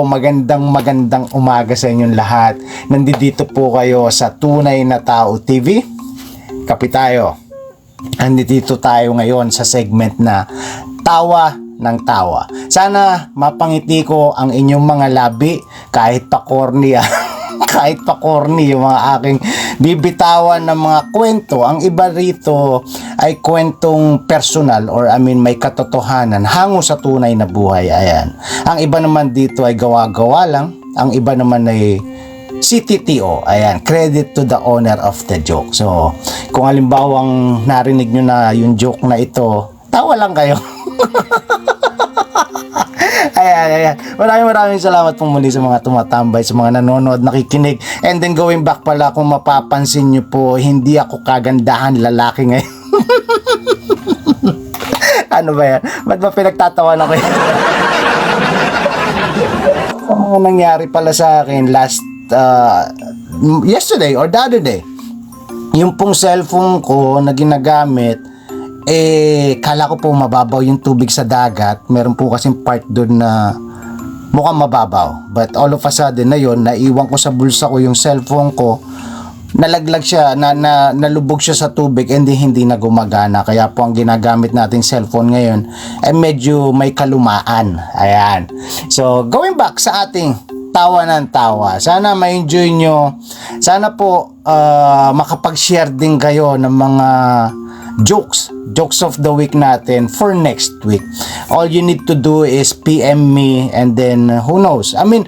Magandang magandang umaga sa inyong lahat. Nandito po kayo sa Tunay na Tao TV. Kapi tayo. Nandito tayo ngayon sa segment na Tawa ng Tawa. Sana mapangiti ko ang inyong mga labi kahit pa corny ah. kahit pa corny yung mga aking bibitawan ng mga kwento. Ang iba rito ay kwentong personal or I mean may katotohanan hango sa tunay na buhay. Ayan. Ang iba naman dito ay gawa-gawa lang. Ang iba naman ay CTTO. Ayan, credit to the owner of the joke. So, kung halimbawang narinig nyo na yung joke na ito, tawa lang kayo. ayan, ayan. Maraming maraming salamat po muli sa mga tumatambay, sa mga nanonood, nakikinig. And then going back pala, kung mapapansin nyo po, hindi ako kagandahan lalaki ngayon. ano ba yan? Ba't ba pinagtatawanan ko yan? Ang nangyari pala sa akin last uh, yesterday or the other day yung pong cellphone ko na ginagamit eh kala ko po mababaw yung tubig sa dagat. Meron po kasing part doon na mukhang mababaw. But all of a sudden na yun naiwan ko sa bulsa ko yung cellphone ko. Nalaglag siya na, na nalubog siya sa tubig and hindi, hindi na gumagana. Kaya po ang ginagamit nating cellphone ngayon ay medyo may kalumaan. Ayan. So going back sa ating tawa ng tawa. Sana ma-enjoy nyo. Sana po uh, makapag-share din kayo ng mga jokes jokes of the week natin for next week all you need to do is PM me and then uh, who knows I mean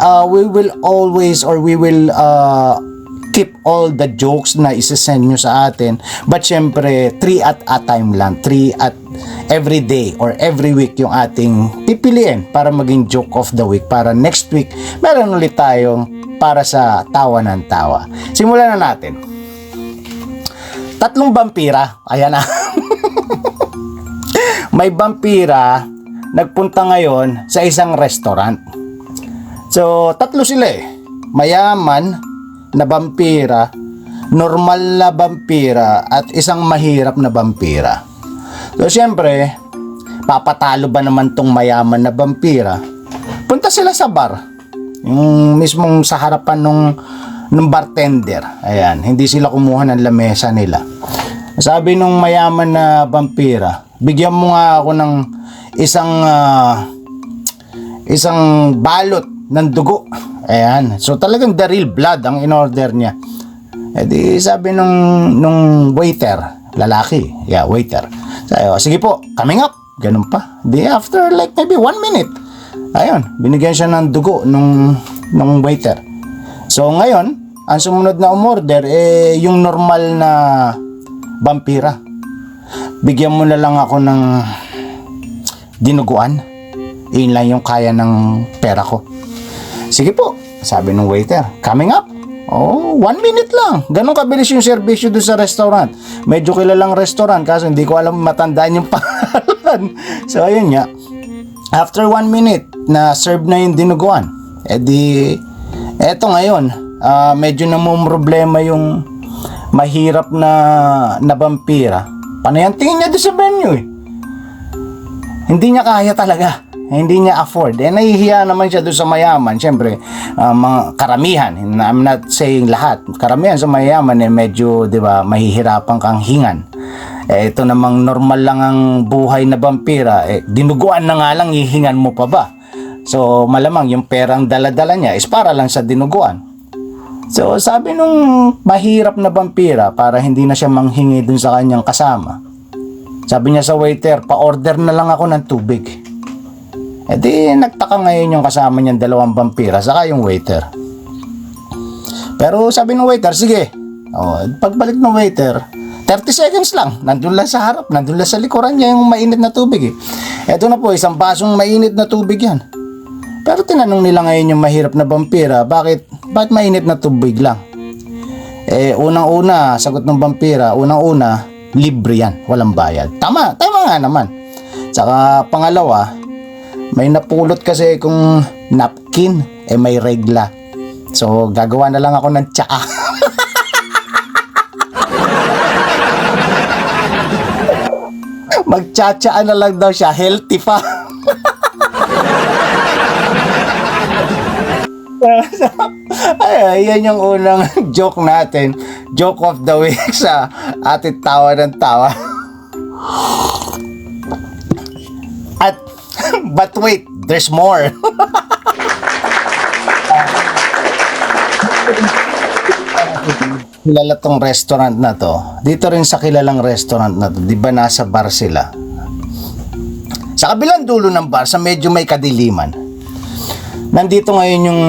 uh, we will always or we will uh, keep all the jokes na isasend nyo sa atin. But syempre, 3 at a time lang. 3 at every day or every week yung ating pipiliin para maging joke of the week. Para next week, meron ulit tayong para sa tawa ng tawa. Simulan na natin. Tatlong vampira. Ayan na. May vampira nagpunta ngayon sa isang restaurant. So, tatlo sila eh. Mayaman, na vampira, normal na vampira, at isang mahirap na vampira. So, siyempre, papatalo ba naman tong mayaman na vampira? Punta sila sa bar. Yung mismong sa harapan nung, nung bartender. Ayan, hindi sila kumuha ng lamesa nila. Sabi nung mayaman na vampira, bigyan mo nga ako ng isang ah, isang balot ng dugo. Ayan. So talagang the real blood ang in-order niya. E di sabi nung, nung waiter, lalaki, yeah, waiter. Sabi, "O, sige po, coming up. Ganun pa. Di after like maybe one minute, ayun, binigyan siya ng dugo nung, nung waiter. So ngayon, ang sumunod na umorder, eh, yung normal na vampira. Bigyan mo na lang ako ng dinuguan. Iyon lang yung kaya ng pera ko. Sige po, sabi ng waiter. Coming up. Oh, one minute lang. Ganon kabilis yung serbisyo doon sa restaurant. Medyo kilalang restaurant kaso hindi ko alam matandaan yung pangalan. so, ayun nga. After one minute na serve na yung dinuguan, edi, eto ngayon, ah, medyo namumroblema yung mahirap na na vampira. Panay tingin niya doon sa menu eh. Hindi niya kaya talaga. Hindi niya afford. Eh, nahihiya naman siya doon sa mayaman. Siyempre, ah, mga karamihan. I'm not saying lahat. Karamihan sa mayaman, eh, medyo, di ba, mahihirapan kang hingan. Eh, ito namang normal lang ang buhay na vampira. Eh, dinuguan na nga lang, hihingan mo pa ba? So, malamang yung perang dala-dala niya is para lang sa dinuguan. So, sabi nung mahirap na vampira para hindi na siya manghingi dun sa kanyang kasama. Sabi niya sa waiter, pa-order na lang ako ng tubig. E di, nagtaka ngayon yung kasama niyang dalawang vampira, saka yung waiter. Pero sabi ng waiter, sige. O, pagbalik ng waiter, 30 seconds lang. Nandun lang sa harap, nandun lang sa likuran niya yung mainit na tubig eh. Eto na po, isang basong mainit na tubig yan. Pero tinanong nila ngayon yung mahirap na vampira, bakit, bakit mainit na tubig lang? Eh, unang-una, sagot ng vampira, unang-una, libre yan, walang bayad. Tama, tama nga naman. Tsaka pangalawa, may napulot kasi kung napkin, eh may regla. So, gagawa na lang ako ng tsaa. Magtsatsaa na lang daw siya, healthy pa. Ay, yan yung unang joke natin. Joke of the week sa atit tawa ng tawa. At, but wait, there's more. Kilala tong restaurant na to. Dito rin sa kilalang restaurant na to. Di ba nasa bar sila? Sa kabilang dulo ng bar, sa medyo may kadiliman, nandito ngayon yung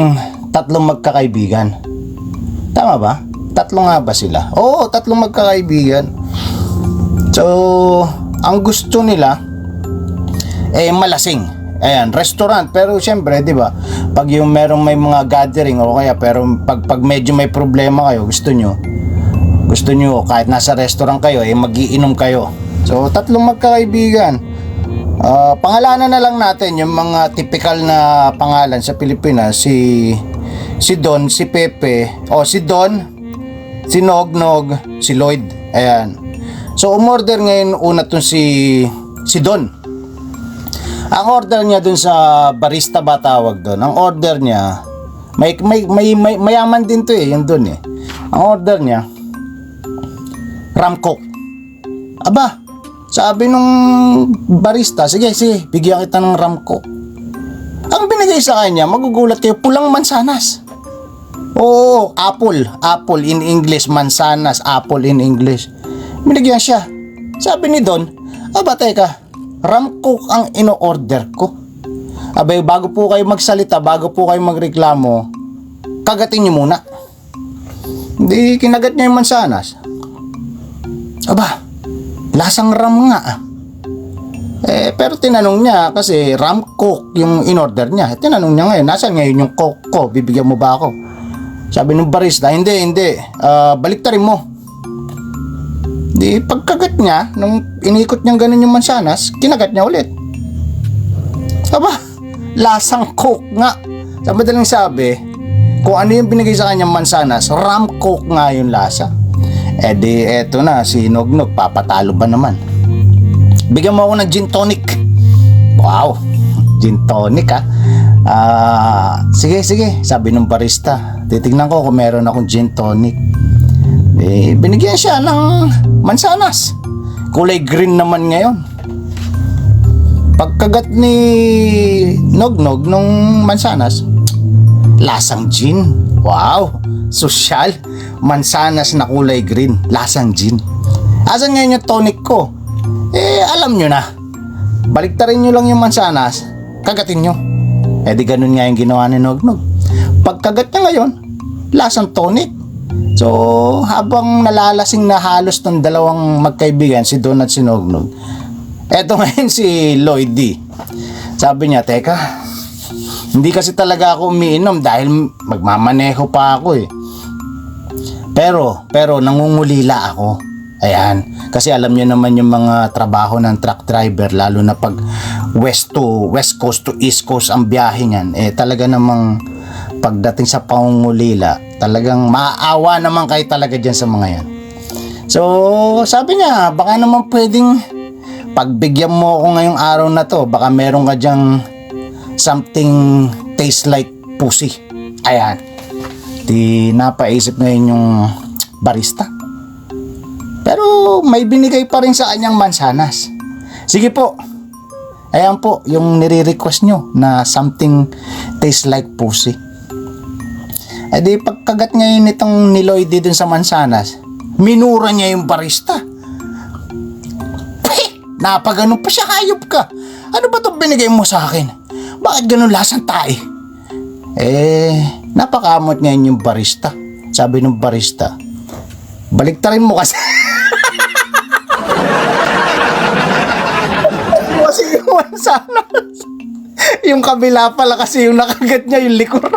tatlong magkakaibigan. Tama ba? Tatlo nga ba sila? Oo, tatlong magkakaibigan. So, ang gusto nila, eh, malasing. Ayan, restaurant. Pero syempre, di ba, pag yung merong may mga gathering o kaya pero pag, pag medyo may problema kayo, gusto nyo, gusto nyo, kahit nasa restaurant kayo, eh, magiinom kayo. So, tatlong magkakaibigan. Ah, pangalanan na lang natin yung mga typical na pangalan sa Pilipinas. Si, si Don, si Pepe, o si Don, si Nognog, si Lloyd. Ayan. So, umorder ngayon una tong si, si Don. Ang order niya dun sa barista ba tawag doon? Ang order niya, may, may, may, may mayaman din to eh, yun dun eh. Ang order niya, ram coke. Aba, sabi nung barista, sige, sige, bigyan kita ng ram coke. Ang binigay sa kanya, magugulat kayo, pulang mansanas. Oo, apple. Apple in English, mansanas, apple in English. Binigyan siya. Sabi ni Don, aba teka, ram coke ang ino-order ko. Abay, bago po kayo magsalita, bago po kayo magreklamo, kagatin niyo muna. Hindi, kinagat niya yung mansanas. Aba, lasang ram nga. Eh, pero tinanong niya kasi ram coke yung in-order niya. Tinanong niya ngayon, nasaan ngayon yung coke ko? Bibigyan mo ba ako? Sabi ng barista, hindi, hindi. Ah, baliktarin mo. Di pagkagat niya, nung inikot niyang ganun yung mansanas, kinagat niya ulit. Aba, lasang coke nga. Sa madaling sabi, kung ano yung binigay sa kanyang mansanas, ram coke nga yung lasa. Eh di, eto na, si Nognog, papatalo ba naman? Bigyan mo ako ng gin tonic. Wow, gin tonic ha. Ah, sige, sige, sabi ng barista. Titignan ko kung meron akong gin tonic. Eh, binigyan siya ng mansanas. Kulay green naman ngayon. Pagkagat ni Nognog nung mansanas, lasang gin. Wow! Sosyal. Mansanas na kulay green. Lasang gin. Asan ngayon yung tonic ko? Eh, alam nyo na. Baliktarin nyo lang yung mansanas, kagatin nyo. Eh di ganun nga yung ginawa ni Nognog. Pagkagat niya ngayon, lasang tonic. So, habang nalalasing na halos ng dalawang magkaibigan, si Don at si Nognog, eto ngayon si Lloyd D. Sabi niya, teka, hindi kasi talaga ako umiinom dahil magmamaneho pa ako eh. Pero, pero nangungulila ako. Ayan. Kasi alam niyo naman yung mga trabaho ng truck driver, lalo na pag west to west coast to east coast ang biyahe niyan, eh talaga namang pagdating sa pangungulila, talagang maaawa naman kayo talaga dyan sa mga yan. So, sabi niya, baka naman pwedeng pagbigyan mo ako ngayong araw na to, baka meron ka dyang something taste like pussy. Ayan. Di napaisip ngayon yung barista. Pero may binigay pa rin sa kanyang mansanas. Sige po. Ayan po, yung nire-request nyo na something taste like pussy. Eh di pagkagat ngayon nitong ni Lloyd dun sa mansanas, minura niya yung barista. Napagano pa siya, hayop ka. Ano ba itong binigay mo sa akin? Bakit ganun lasang tae? Eh, napakamot ngayon yung barista. Sabi ng barista, baliktarin mo kasi. kasi yung mansanas. Yung kabila pala kasi yung nakagat niya yung likor.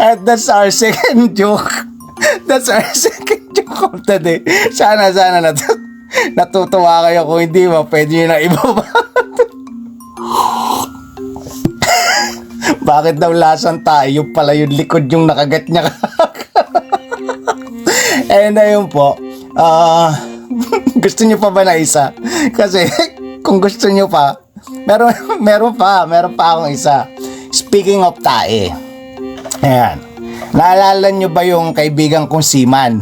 At that's our second joke. That's our second joke of the day. Sana, sana nat- natutuwa kayo. Kung hindi ba, pwede nyo na ibaba. Bakit daw lasang tayo? Pala yung likod yung nakagat niya. And ayun po. Ah, gusto niyo pa ba na isa? Kasi kung gusto niyo pa, meron, meron pa, meron pa akong isa. Speaking of tae. Ayan. Naalala nyo ba yung kaibigan kong Siman?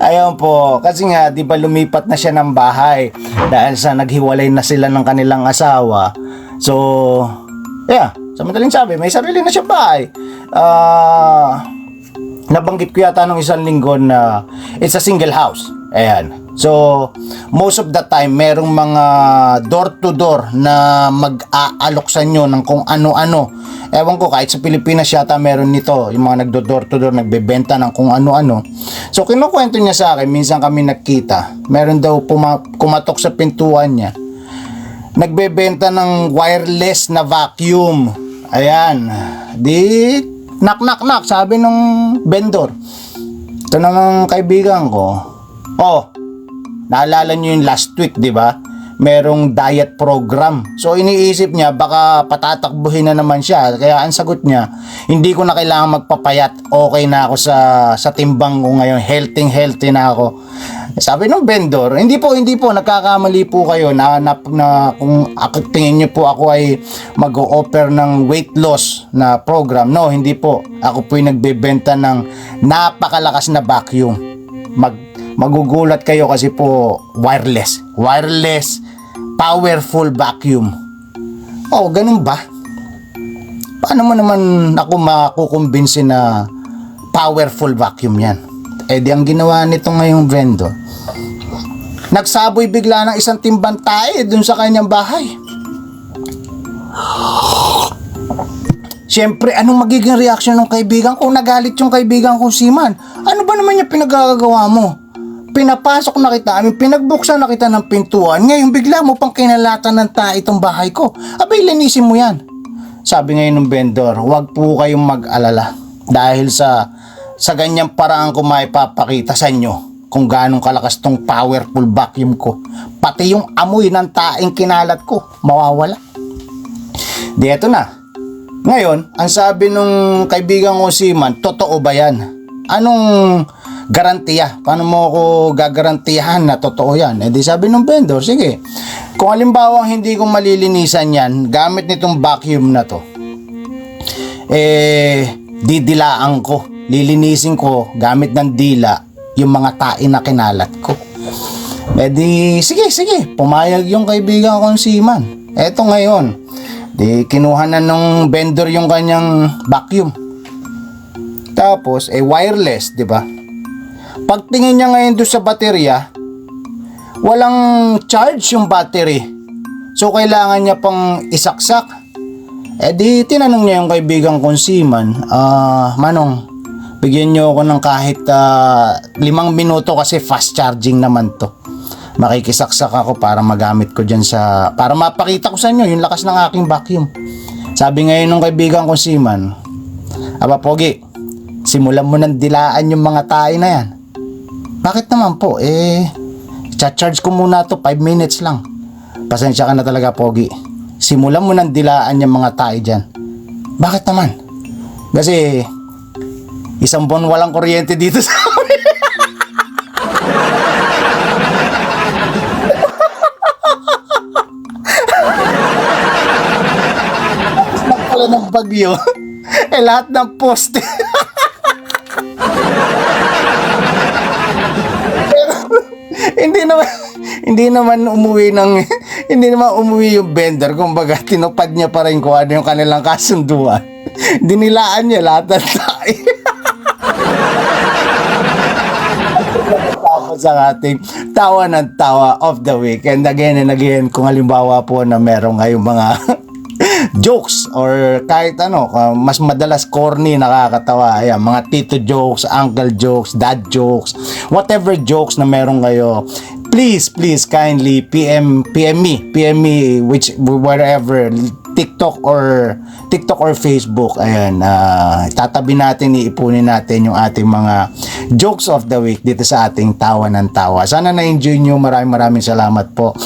Ayun po, kasi nga, di ba lumipat na siya ng bahay dahil sa naghiwalay na sila ng kanilang asawa. So, yeah, sa madaling sabi, may sarili na siya bahay. Ah, nabanggit ko yata nung isang linggo na it's a single house. Ayan. So, most of the time, merong mga door-to-door na mag-aalok sa inyo ng kung ano-ano. Ewan ko, kahit sa Pilipinas yata meron nito. Yung mga nagdo-door-to-door, nagbebenta ng kung ano-ano. So, kinukwento niya sa akin, minsan kami nagkita. Meron daw puma- kumatok sa pintuan niya. Nagbebenta ng wireless na vacuum. Ayan. Di, knock knock knock, sabi nung vendor. Ito namang kaibigan ko. Oh, naalala niyo yung last week, di ba? Merong diet program. So iniisip niya baka patatakbuhin na naman siya. Kaya ang sagot niya, hindi ko na kailangan magpapayat. Okay na ako sa sa timbang ko ngayon. Healthy healthy na ako. Sabi ng vendor, hindi po, hindi po, nagkakamali po kayo na, na, na kung tingin niyo po ako ay mag-o-offer ng weight loss na program. No, hindi po. Ako po yung nagbebenta ng napakalakas na vacuum. Mag, magugulat kayo kasi po wireless. Wireless, powerful vacuum. Oh, ganun ba? Paano mo naman ako makukumbinsi na powerful vacuum yan? Eh di ang ginawa nito ngayong vendor, nagsaboy bigla ng isang timbang tae dun sa kanyang bahay. Siyempre, anong magiging reaksyon ng kaibigan kung nagalit yung kaibigan kong siman? Ano ba naman yung pinagagawa mo? Pinapasok na kita, I mean, pinagbuksan na kita ng pintuan, ngayon bigla mo pang kinalatan ng tae itong bahay ko. Abay, linisin mo yan. Sabi ngayon ng vendor, huwag po kayong mag-alala. Dahil sa sa ganyang paraan ko maipapakita sa inyo kung gaano kalakas tong powerful vacuum ko. Pati yung amoy ng taing kinalat ko, mawawala. Di eto na. Ngayon, ang sabi nung kaibigan ko si Man, totoo ba yan? Anong garantiya? Paano mo ako gagarantiyahan na totoo yan? Eh di sabi nung vendor, sige. Kung halimbawa hindi ko malilinisan yan, gamit nitong vacuum na to, eh, didilaan ko. Lilinisin ko gamit ng dila yung mga tae na kinalat ko. Eh di, sige, sige, pumayag yung kaibigan kong si Man. Eto ngayon, di kinuha na nung vendor yung kanyang vacuum. Tapos, eh wireless, di ba? Pagtingin niya ngayon doon sa baterya, walang charge yung battery. So, kailangan niya pang isaksak. Eh di, tinanong niya yung kaibigan kong si Man, ah, Manong, bigyan niyo ako ng kahit ah, limang minuto kasi fast charging naman to. Makikisaksak ako para magamit ko dyan sa, para mapakita ko sa inyo yung lakas ng aking vacuum. Sabi ngayon ng kaibigan kong si Man, Aba Pogi, simulan mo nang dilaan yung mga tayo na yan. Bakit naman po? Eh, charge ko muna to 5 minutes lang. Pasensya ka na talaga, Pogi. Simulan mo nang dilaan yung mga tayo dyan. Bakit naman? Kasi, isang buwan walang kuryente dito sa amin. pala ng bagyo, eh lahat ng poste. Pero, hindi naman hindi naman umuwi ng hindi naman umuwi yung vendor. Kumbaga tinupad niya pa rin kung ano yung kanilang kasunduan. Dinilaan niya lahat ng tayo tapos ang ating tawa ng tawa of the week and again and again kung halimbawa po na merong ngayong mga jokes or kahit ano, mas madalas corny, nakakatawa. Ayan, mga tito jokes, uncle jokes, dad jokes, whatever jokes na meron kayo. Please, please, kindly PM, PM me, PM me, which, wherever, TikTok or TikTok or Facebook. Ayan, uh, tatabi natin, iipunin natin yung ating mga jokes of the week dito sa ating tawa ng tawa. Sana na-enjoy nyo. Maraming maraming salamat po.